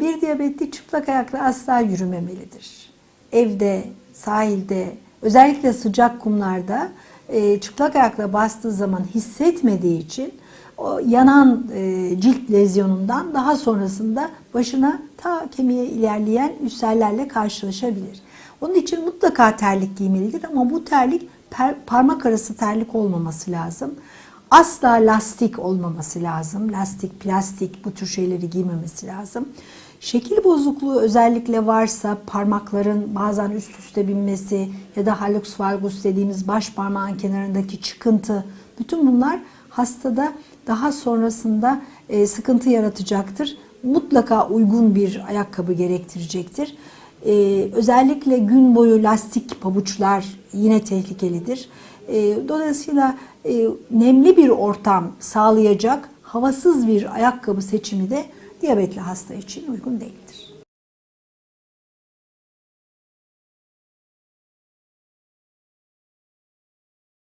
Bir diyabetli çıplak ayakla asla yürümemelidir. Evde, sahilde, özellikle sıcak kumlarda e, çıplak ayakla bastığı zaman hissetmediği için o yanan e, cilt lezyonundan daha sonrasında başına ta kemiğe ilerleyen ülserlerle karşılaşabilir. Onun için mutlaka terlik giymelidir ama bu terlik parmak arası terlik olmaması lazım. Asla lastik olmaması lazım. Lastik, plastik bu tür şeyleri giymemesi lazım. Şekil bozukluğu özellikle varsa parmakların bazen üst üste binmesi ya da hallux valgus dediğimiz baş parmağın kenarındaki çıkıntı bütün bunlar hastada daha sonrasında e, sıkıntı yaratacaktır. Mutlaka uygun bir ayakkabı gerektirecektir. E, özellikle gün boyu lastik pabuçlar yine tehlikelidir. E, dolayısıyla e, nemli bir ortam sağlayacak havasız bir ayakkabı seçimi de diyabetli hasta için uygun değildir.